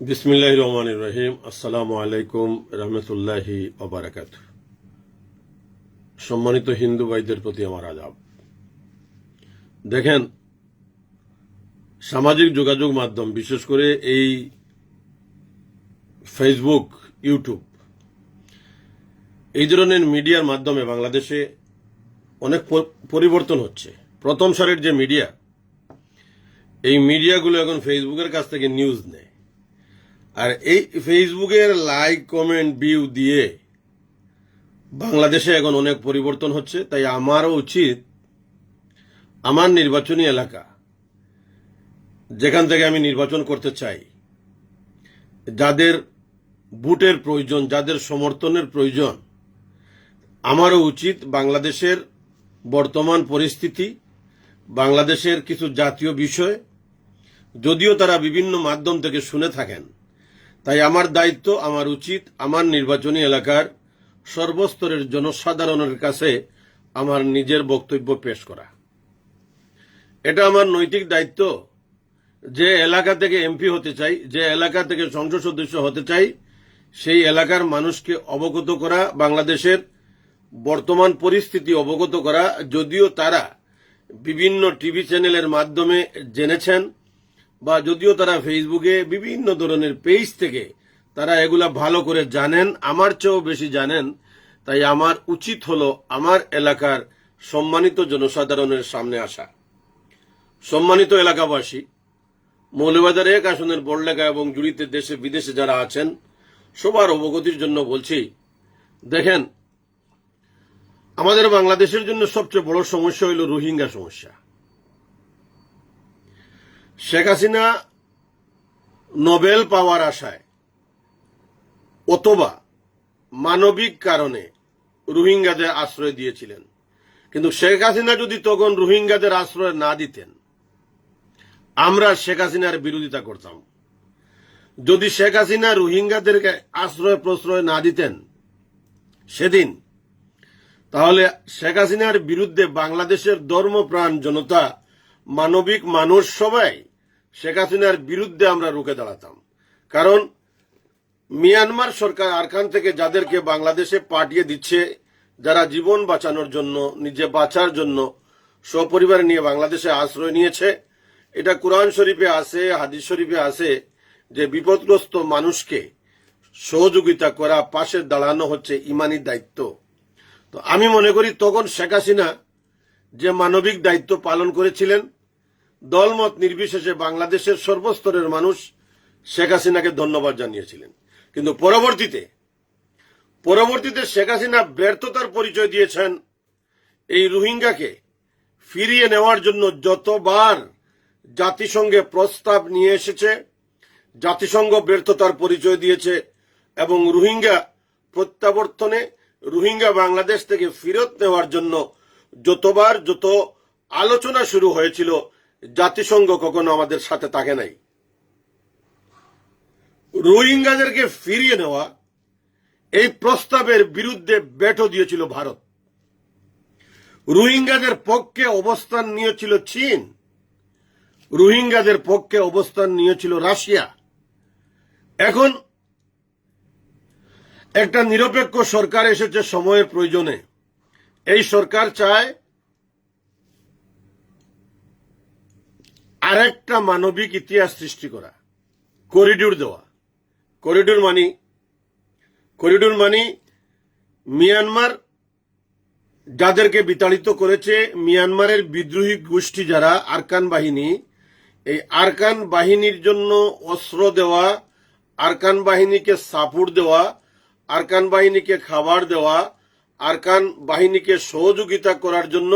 বিসমিল্লাহ রহমান রহিম। আসসালামু আলাইকুম রহমতুল্লাহি অবরাকাত সম্মানিত হিন্দু ভাইদের প্রতি আমার আজাব দেখেন, সামাজিক যোগাযোগ মাধ্যম, বিশেষ করে এই ফেসবুক ইউটিউব এই ধরনের মিডিয়ার মাধ্যমে বাংলাদেশে অনেক পরিবর্তন হচ্ছে। প্রথম সারির যে মিডিয়া, এই মিডিয়াগুলো এখন ফেসবুকের কাছ থেকে নিউজ নেয়। আর এই ফেসবুকের লাইক, কমেন্ট, ভিউ দিয়ে বাংলাদেশে এখন অনেক পরিবর্তন হচ্ছে। তাই আমারও উচিত আমার নির্বাচনী এলাকা, যেখান থেকে আমি নির্বাচন করতে চাই, যাদের বুটের প্রয়োজন, যাদের সমর্থনের প্রয়োজন, আমারও উচিত বাংলাদেশের বর্তমান পরিস্থিতি, বাংলাদেশের কিছু জাতীয় বিষয়, যদিও তারা বিভিন্ন মাধ্যম থেকে শুনে থাকেন। তাই আমার দায়িত্ব, আমার উচিত, আমার নির্বাচনী এলাকার সর্বস্তরের জনসাধারণের কাছে আমার নিজের বক্তব্য পেশ করা। এটা আমার নৈতিক দায়িত্ব যে এলাকা থেকে এমপি হতে চাই, যে এলাকা থেকে সংসদ সদস্য হতে চাই, সেই এলাকার মানুষকে অবগত করা, বাংলাদেশের বর্তমান পরিস্থিতি অবগত করা, যদিও তারা বিভিন্ন টিভি চ্যানেলের মাধ্যমে জেনেছেন বা যদিও তারা ফেসবুকে বিভিন্ন ধরনের পেজ থেকে তারা এগুলা ভালো করে জানেন, আমার চেয়েও বেশি জানেন, তাই আমার উচিত হলো আমার এলাকার সম্মানিত জনসাধারণের সামনে আসা। সম্মানিত এলাকাবাসী মৌলবাজার এক আসনের বড়লেখা এবং জুড়িতে দেশে বিদেশে যারা আছেন, সবার অবগতির জন্য বলছি, দেখেন, আমাদের বাংলাদেশের জন্য সবচেয়ে বড় সমস্যা হইল রোহিঙ্গা সমস্যা। শেখ হাসিনা নোবেল পাওয়ার আশায় অথবা মানবিক কারণে রোহিঙ্গাদের আশ্রয় দিয়েছিলেন। কিন্তু শেখ হাসিনা যদি তখন রোহিঙ্গাদের আশ্রয় না দিতেন, আমরা শেখ হাসিনার বিরোধিতা করতাম। যদি শেখ হাসিনা রোহিঙ্গাদেরকে আশ্রয় প্রশ্রয় না দিতেন সেদিন, তাহলে শেখ হাসিনার বিরুদ্ধে বাংলাদেশের ধর্মপ্রাণ জনতা, মানবিক মানুষ সবাই শেখ হাসিনার বিরুদ্ধে আমরা রুখে দাঁড়াতাম। কারণ মিয়ানমার সরকার আরকান থেকে যাদেরকে বাংলাদেশে পাঠিয়ে দিচ্ছে, যারা জীবন বাঁচানোর জন্য, নিজে বাঁচার জন্য সপরিবার নিয়ে বাংলাদেশে আশ্রয় নিয়েছে, এটা কোরআন শরীফে আছে, হাদিস শরীফে আছে, যে বিপদগ্রস্ত মানুষকে সহযোগিতা করা, পাশে দাঁড়ানো হচ্ছে ইমানি দায়িত্ব। তো আমি মনে করি তখন শেখ হাসিনা যে মানবিক দায়িত্ব পালন করেছিলেন দলমত নির্বিশেষে বাংলাদেশের সর্বস্তরের মানুষ শেখ হাসিনাকে ধন্যবাদ জানিয়েছিলেন। কিন্তু পরবর্তীতে পরবর্তীতে শেখ হাসিনা ব্যর্থতার পরিচয় দিয়েছেন এই রোহিঙ্গাকে ফিরিয়ে নেওয়ার জন্য যতবার জাতিসংঘে প্রস্তাব নিয়ে এসেছে, জাতিসংঘ ব্যর্থতার পরিচয় দিয়েছে এবং রোহিঙ্গা প্রত্যাবর্তনে রোহিঙ্গা বাংলাদেশ থেকে ফেরত নেওয়ার জন্য যতবার যত আলোচনা শুরু হয়েছিল জাতিসংঘ কখনো আমাদের সাথে থাকে নাই। রোহিঙ্গাদেরকে ফিরিয়ে নেওয়া, এই প্রস্তাবের বিরুদ্ধে বেটো দিয়েছিল ভারত। রোহিঙ্গাদের পক্ষে অবস্থান নিয়েছিল চীন। রোহিঙ্গাদের পক্ষে অবস্থান নিয়েছিল রাশিয়া। এখন একটা নিরপেক্ষ সরকার এসেছে সময়ের প্রয়োজনে। এই সরকার চায় আরেকটা মানবিক ইতিহাস সৃষ্টি করা। করিডোর দেওয়া। করিডোর মানি করিডোর মানি মিয়ানমার যাদেরকে বিতাড়িত করেছে, মিয়ানমারের বিদ্রোহী গোষ্ঠী যারা, আরকান বাহিনী। এই আরকান বাহিনীর জন্য অস্ত্র দেওয়া, আরকান বাহিনীকে সাপোর্ট দেওয়া, আরকান বাহিনীকে খাবার দেওয়া, আরকান বাহিনীকে সহযোগিতা করার জন্য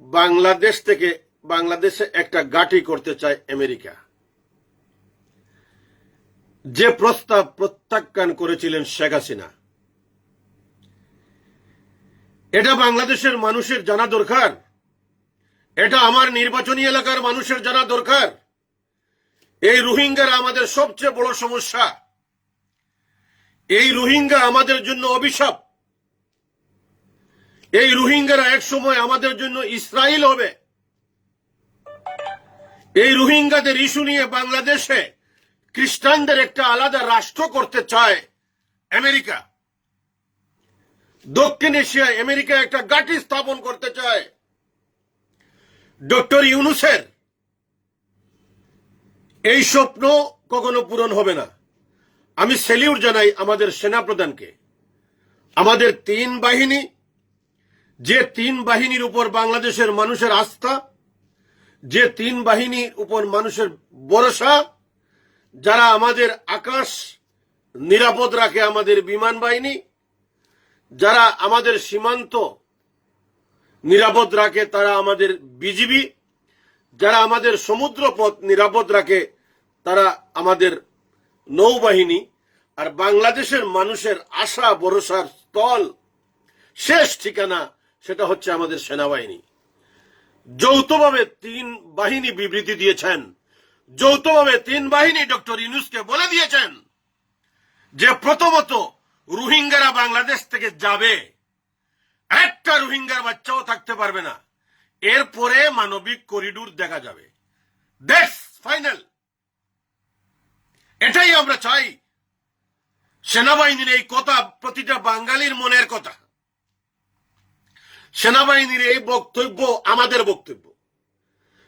বাংলাদেশ থেকে বাংলাদেশে একটা গাঠি করতে চায় আমেরিকা। যে প্রস্তাব প্রত্যাখ্যান করেছিলেন শেখ হাসিনা। এটা বাংলাদেশের মানুষের জানা দরকার। এটা আমার নির্বাচনী এলাকার মানুষের জানা দরকার। এই রোহিঙ্গারা আমাদের সবচেয়ে বড় সমস্যা। এই রোহিঙ্গা আমাদের জন্য অভিশাপ। এই রোহিঙ্গারা এক সময় আমাদের জন্য ইসরায়েল হবে। এই রোহিঙ্গাদের ইস্যু নিয়ে বাংলাদেশে খ্রিস্টানদের একটা আলাদা রাষ্ট্র করতে চায় আমেরিকা। দক্ষিণ এশিয়ায় আমেরিকা একটা গাটি স্থাপন করতে চায়। ডক্টর ইউনুসের এই স্বপ্ন কখনো পূরণ হবে না। আমি সেলিউট জানাই আমাদের সেনাপ্রধানকে। আমাদের তিন বাহিনী, যে তিন বাহিনীর উপর বাংলাদেশের মানুষের আস্থা যে তিন বাহিনীর উপর মানুষের ভরসা, যারা আমাদের আকাশ নিরাপদ রাখে আমাদের বিমান বাহিনী, যারা আমাদের সীমান্ত নিরাপদ রাখে তারা আমাদের বিজিবি, যারা আমাদের সমুদ্র পথ নিরাপদ রাখে তারা আমাদের নৌবাহিনী, আর বাংলাদেশের মানুষের আশা, ভরসার স্থল, শেষ ঠিকানা সেটা হচ্ছে আমাদের সেনাবাহিনী। যৌথভাবে তিন বাহিনী বিবৃতি দিয়েছেন। যৌথভাবে তিন বাহিনী ডক্টর ইউনুসকে বলে দিয়েছেন যে প্রথমত রোহিঙ্গারা বাংলাদেশ থেকে যাবে। একটা রোহিঙ্গার বাচ্চাও থাকতে পারবে না। এরপরে মানবিক করিডোর দেখা যাবে। That's final. এটাই আমরা চাই। সেনাবাহিনীর এই কথা, প্রতিটা বাঙালির মনের কথা। সেনাবাহিনীর এই বক্তব্য আমাদের বক্তব্য।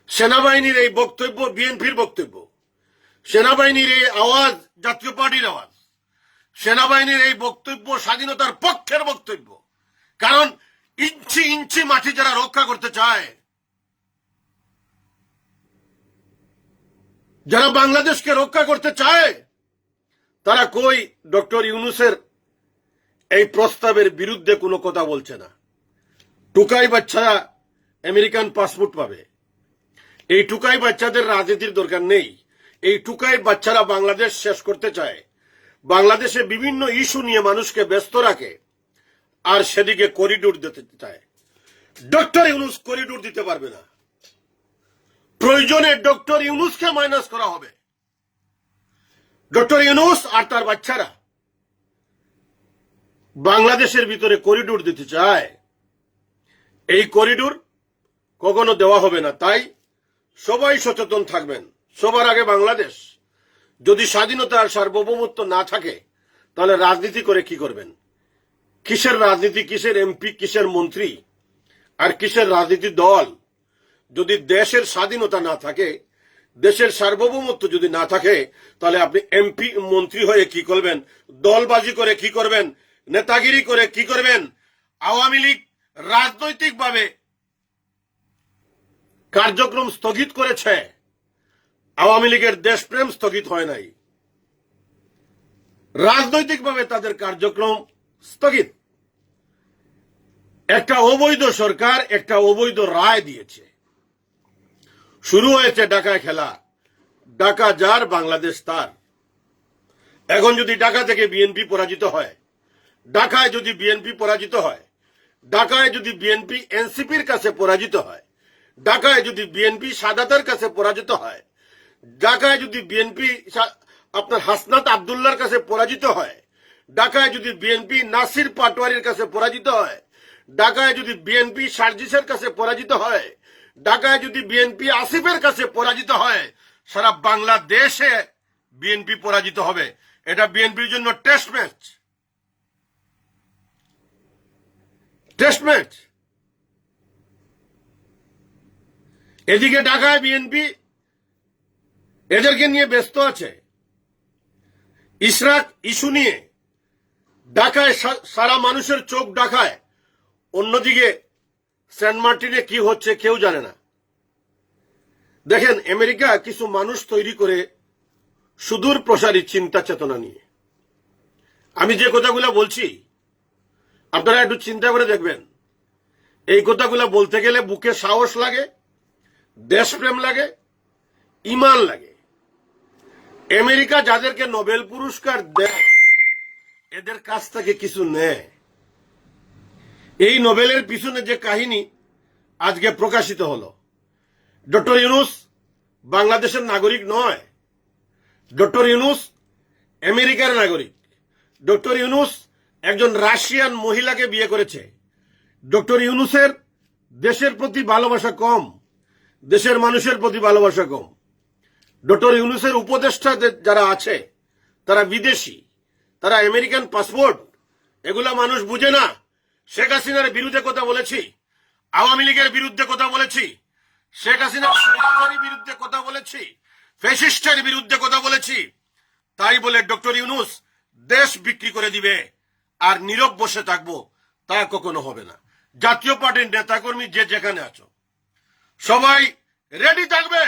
সেনাবাহিনীর এই বক্তব্য বিএনপির বক্তব্য। সেনাবাহিনীর এই আওয়াজ, জাতীয় পার্টির আওয়াজ। সেনাবাহিনীর এই বক্তব্য স্বাধীনতার পক্ষের বক্তব্য। কারণ ইঞ্চি ইঞ্চি মাটি যারা রক্ষা করতে চায়, যারা বাংলাদেশকে রক্ষা করতে চায়, তারা কই ডক্টর ইউনুসের এই প্রস্তাবের বিরুদ্ধে কোনো কথা বলছে না? টুকাই বাচ্চারা আমেরিকান পাসপোর্ট পাবে। এই টুকাই বাচ্চাদের রাজনীতির দরকার নেই। এই টুকাই বাচ্চারা বাংলাদেশ শেষ করতে চায়। বাংলাদেশে বিভিন্ন ইস্যু নিয়ে মানুষকে ব্যস্ত রাখে আর সেদিকে করিডোর দিতে চায়। ডক্টর ইউনুস করিডোর দিতে পারবে না। প্রয়োজনে ডক্টর ইউনুসকে মাইনাস করা হবে। ডক্টর ইউনুস আর তার বাচ্চারা বাংলাদেশের ভিতরে করিডোর দিতে চায়। এই করিডোর কখনো দেওয়া হবে না, তাই সবাই সচেতন থাকবেন। সবার আগে বাংলাদেশ। যদি স্বাধীনতা আর সার্বভৌমত্ব না থাকে, তাহলে রাজনীতি করে কি করবেন? কিসের রাজনীতি, কিসের এমপি, কিসের মন্ত্রী? আর কিসের রাজনীতি দল? যদি দেশের স্বাধীনতা না থাকে, দেশের সার্বভৌমত্ব যদি না থাকে, তাহলে আপনি এমপি, মন্ত্রী হয়ে কি করবেন? দলবাজি করে কি করবেন? নেতাগিরি করে কি করবেন? আওয়ামী লীগ রাজনৈতিকভাবে কার্যক্রম স্থগিত করেছে, আওয়ামী লীগের দেশপ্রেম স্থগিত হয় নাই। রাজনৈতিকভাবে তাদের কার্যক্রম স্থগিত। একটা অবৈধ সরকার একটা অবৈধ রায় দিয়েছে। শুরু হয়েছে ঢাকায় খেলা। ঢাকা যার, বাংলাদেশ তার। এখন যদি ঢাকা থেকে বিএনপি পরাজিত হয়, ঢাকায় যদি বিএনপি পরাজিত হয় ঢাকায় যদি বিএনপি এনসিপির কাছে পরাজিত হয়, ঢাকায় যদি বিএনপি সাদাতের কাছে পরাজিত হয়, ঢাকায় যদি বিএনপি আপনার হাসনাত আবদুল্লার কাছে পরাজিত হয়, ঢাকায় যদি বিএনপি নাসির পাটোয়ারির কাছে পরাজিত হয়, ঢাকায় যদি বিএনপি সার্জিসের কাছে পরাজিত হয়, ঢাকায় যদি বিএনপি আসিফের কাছে পরাজিত হয়, সারা বাংলাদেশে বিএনপি পরাজিত হবে। এটা বিএনপির জন্য টেস্ট ম্যাচ। টেস্ট এদিকে ঢাকায় বিএনপি এদেরকে নিয়ে ব্যস্ত আছে। ইসরাক ইস্যু নিয়ে ঢাকায় সারা মানুষের চোখ ঢাকায়। অন্যদিকে সেন্ট মার্টিনে কি হচ্ছে কেউ জানে না। দেখেন, আমেরিকা কিছু মানুষ তৈরি করে সুদূর প্রসারী চিন্তা চেতনা নিয়ে। আমি যে কথাগুলো বলছি আপনারা একটু চিন্তা করে দেখবেন। এই কথাগুলো বলতে গেলে বুকে সাহস লাগে, দেশপ্রেম লাগে, ইমান লাগে। আমেরিকা যাদেরকে নোবেল পুরস্কার দেয়, এদের কাছ থেকে কিছু নেয়। এই নোবেলের পিছনে যে কাহিনী আজকে প্রকাশিত হল, ডক্টর ইউনুস বাংলাদেশের নাগরিক নয়। ডক্টর ইউনুস আমেরিকার নাগরিক। ডক্টর ইউনুস একজন রাশিয়ান মহিলাকে বিয়ে করেছে। ডক্টর ইউনুসের দেশের প্রতি ভালোবাসা কম, দেশের মানুষের প্রতি ভালোবাসা কম। ডক্টর ইউনুসের উপদেষ্টা যারা আছে, তারা বিদেশি, তারা আমেরিকান পাসপোর্ট, এগুলা মানুষ বুঝে না। শেখ হাসিনার বিরুদ্ধে কথা বলেছি, আওয়ামী লীগের বিরুদ্ধে কথা বলেছি, শেখ হাসিনার বিরুদ্ধে কথা বলেছি ফেসিস্টের বিরুদ্ধে কথা বলেছি। তাই বলে ডক্টর ইউনুস দেশ বিক্রি করে দিবে। আর নীরব বসে থাকব তা কখনো হবে না। জাতীয় পার্টির নেতাকর্মী যে যেখানে আছো। সবাই রেডি থাকবে?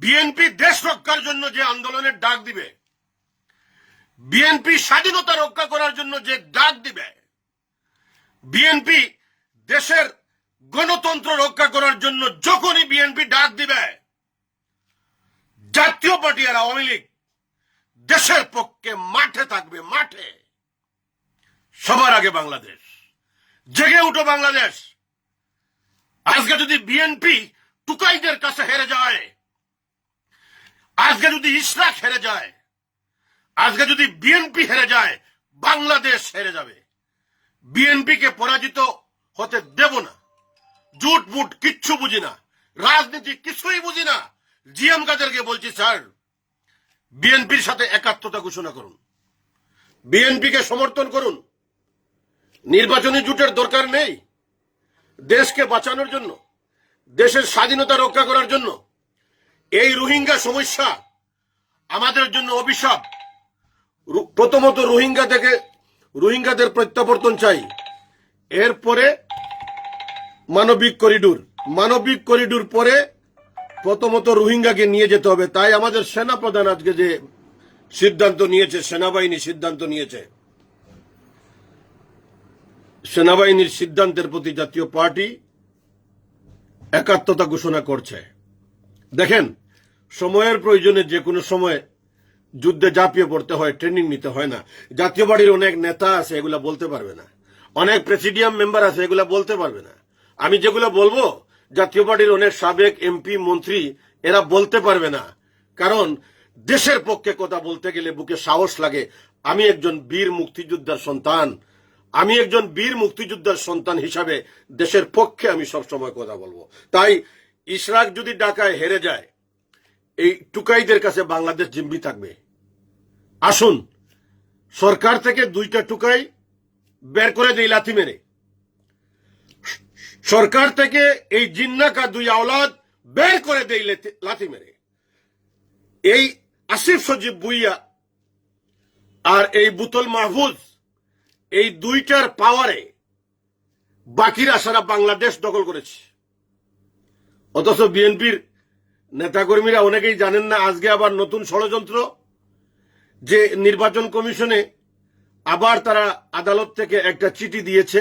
বিএনপি দেশ রক্ষার জন্য যে আন্দোলনের ডাক দিবে। বিএনপি স্বাধীনতা রক্ষা করার জন্য যে ডাক দিবে। বিএনপি দেশের গণতন্ত্র রক্ষা করার জন্য যখনই বিএনপি ডাক দিবে, জাতীয় পার্টি আর আওয়ামী লীগ দেশের পক্ষে মাঠে থাকবে, মাঠে। সবার আগে বাংলাদেশ। জেগে উঠো বাংলাদেশ। আজকে যদি বিএনপি টুকাইদের কাছে হেরে যায়, আজকে যদি ইসরাক হেরে যায়, আজকে যদি বিএনপি হেরে যায়, বাংলাদেশ হেরে যাবে। বিএনপিকে পরাজিত হতে দেব না। জুট মুট কিচ্ছু বুঝি না। রাজনীতি কিছুই বুঝি না। জিএম কাদেরকে বলছি, স্যার বিএনপির সাথে একাত্মতা ঘোষণা করুন। বিএনপিকে সমর্থন করুন। নির্বাচনী জুটের দরকার নেই। দেশকে বাঁচানোর জন্য, দেশের স্বাধীনতা রক্ষা করার জন্য। এই রোহিঙ্গা সমস্যা আমাদের জন্য অভিশাপ। প্রথমত রোহিঙ্গা থেকে রোহিঙ্গাদের প্রত্যাবর্তন চাই। এরপরে মানবিক করিডোর। মানবিক করিডোর পরে প্রথমত রোহিঙ্গাকে নিয়ে যেতে হবে। তাই আমাদের সেনা প্রধান আজকে যে সিদ্ধান্ত নিয়েছে, সেনাবাহিনী সিদ্ধান্ত নিয়েছে সেনাবাহিনীর সিদ্ধান্তের প্রতি জাতীয় পার্টি একাত্মতা ঘোষণা করছে। দেখেন, সময়ের প্রয়োজনে যে কোনো সময় যুদ্ধে ঝাঁপিয়ে পড়তে হয় ট্রেনিং নিতে হয় না। জাতীয় পার্টির অনেক নেতা আছে, এগুলা বলতে পারবে না। অনেক প্রেসিডিয়াম মেম্বার আছে, এগুলা বলতে পারবে না। আমি যেগুলো বলব, জাতীয় পার্টির অনেক সাবেক এমপি মন্ত্রী, এরা বলতে পারবে না। কারণ, দেশের পক্ষে কথা বলতে গেলে বুকে সাহস লাগে। আমি একজন বীর মুক্তিযোদ্ধার সন্তান। আমি একজন বীর মুক্তিযোদ্ধার সন্তান হিসাবে দেশের পক্ষে আমি সবসময় কথা বলব। তাই ইশরাক যদি ঢাকায় হেরে যায়, এই টুকাইদের কাছে বাংলাদেশ জিম্বি থাকবে। আসুন, সরকার থেকে দুইটা টুকাই বের করে দেই লাথি মেরে। সরকার থেকে এই জিন্নাকা দুই আওলাদ বের করে দেই লাথি মেরে। এই আসিফ সজীব বুইয়া আর এই বুতল মাহফুজ এই দুইটার পাওয়ারে বাকিরা সারা বাংলাদেশ দখল করেছে। অথচ বিএনপির নেতাকর্মীরা অনেকেই জানেন না, আজকে আবার নতুন ষড়যন্ত্র যে নির্বাচন কমিশনে আবার তারা আদালত থেকে একটা চিঠি দিয়েছে।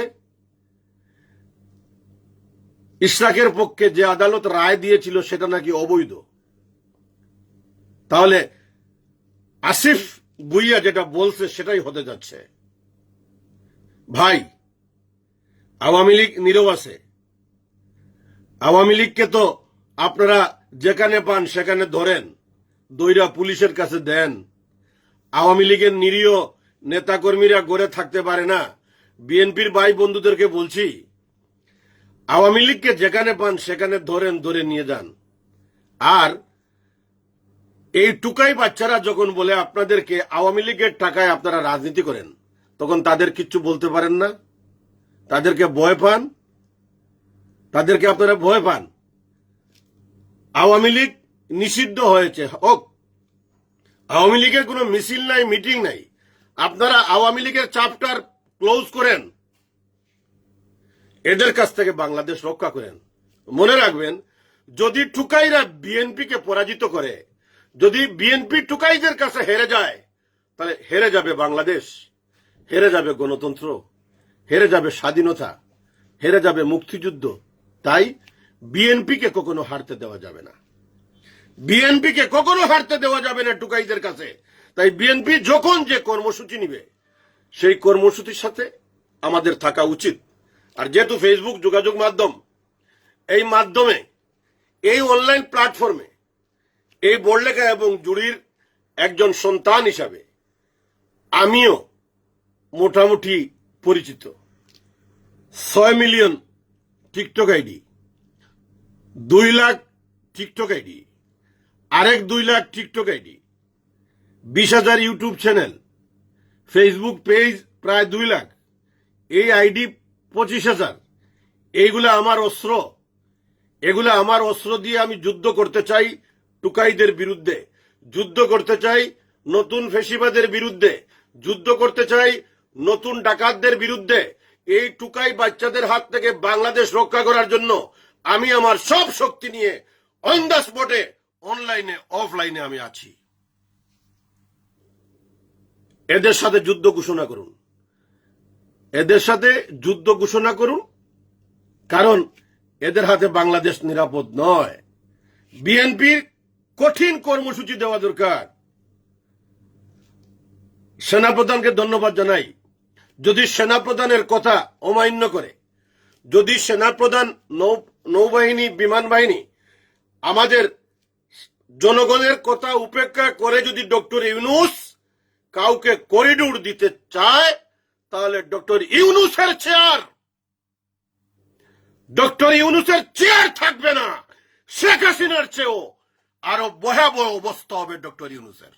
ইশরাকের পক্ষে যে আদালত রায় দিয়েছিল সেটা নাকি অবৈধ। তাহলে আসিফ বুইয়া যেটা বলছে সেটাই হতে যাচ্ছে। ভাই, আওয়ামী লীগ নীরব আছে। আওয়ামী লীগকে তো আপনারা যেখানে পান সেখানে ধরেন, দইরা পুলিশের কাছে দেন। আওয়ামী লীগের নিরীহ নেতাকর্মীরা গড়ে থাকতে পারে না। বিএনপির ভাই বন্ধুদেরকে বলছি, আওয়ামী লীগকে যেখানে পান সেখানে ধরেন, ধরে নিয়ে যান। আর এই টুকাই বাচ্চারা যখন বলে আপনাদেরকে আওয়ামী লীগের টাকায় আপনারা রাজনীতি করেন তখন তাদের কিচ্ছু বলতে পারেন না। তাদেরকে ভয় পান। তাদেরকে আপনারা ভয় পান। আওয়ামী লীগ নিষিদ্ধ হয়েছে। হোক, আওয়ামী লীগের কোনো মিছিল নাই, মিটিং নাই। আপনারা আওয়ামী লীগের চাপটার ক্লোজ করেন। এদের কাছ থেকে বাংলাদেশ রক্ষা করেন। মনে রাখবেন, যদি টুকাইরা বিএনপিকে পরাজিত করে, যদি বিএনপি টুকাইদের কাছে হেরে যায়, তাহলে হেরে যাবে বাংলাদেশ। হেরে যাবে গণতন্ত্র, হেরে যাবে স্বাধীনতা, হেরে যাবে মুক্তিযুদ্ধ। তাই বিএনপিকে কখনো হারতে দেওয়া যাবে না। বিএনপিকে কখনো হারতে দেওয়া যাবে না টুকাইদের কাছে। তাই বিএনপি যখন যে কর্মসূচি নিবে, সেই কর্মসূচির সাথে আমাদের থাকা উচিত। আর যেহেতু ফেসবুক যোগাযোগ মাধ্যম, এই মাধ্যমে, এই অনলাইন প্ল্যাটফর্মে এই বড়লেখা এবং জুড়ির একজন সন্তান হিসাবে, আমিও মোটামুটি পরিচিত। ছয় মিলিয়ন টিকটক আইডি, দুই লাখ টিকটক আইডি, আরেক দুই লাখ টিকটক আইডি, বিশ হাজার ইউটিউব চ্যানেল, ফেসবুক পেজ প্রায় দুই লাখ, এই আইডি পঁচিশ হাজার। এইগুলা আমার অস্ত্র। এগুলা আমার অস্ত্র দিয়ে আমি যুদ্ধ করতে চাই টুকাইদের বিরুদ্ধে। যুদ্ধ করতে চাই নতুন ফেসিবাদের বিরুদ্ধে। যুদ্ধ করতে চাই নতুন ডাকাতদের বিরুদ্ধে এই টুকাই বাচ্চাদের হাত থেকে বাংলাদেশ রক্ষা করার জন্য আমি আমার সব শক্তি নিয়ে অন দ্য স্পটে অনলাইনে অফলাইনে আমি আছি। এদের সাথে যুদ্ধ ঘোষণা করুন। এদের সাথে যুদ্ধ ঘোষণা করুন, কারণ এদের হাতে বাংলাদেশ নিরাপদ নয়। বিএনপির কঠিন কর্মসূচি দেওয়া দরকার। সেনাপ্রধানকে ধন্যবাদ জানাই। যদি সেনাপ্রধানের কথা অমান্য করে, যদি সেনাপ্রধান নৌ, নৌবাহিনী বিমান বাহিনী আমাদের জনগণের কথা উপেক্ষা করে যদি ডক্টর ইউনুস কাউকে করিডোর দিতে চায়, তাহলে ডক্টর ইউনুসের চেয়ার। ডক্টর ইউনুসের চেয়ার থাকবে না, শেখ হাসিনার চেয়েও আরও ভয়াবহ অবস্থা হবে ডক্টর ইউনুসের।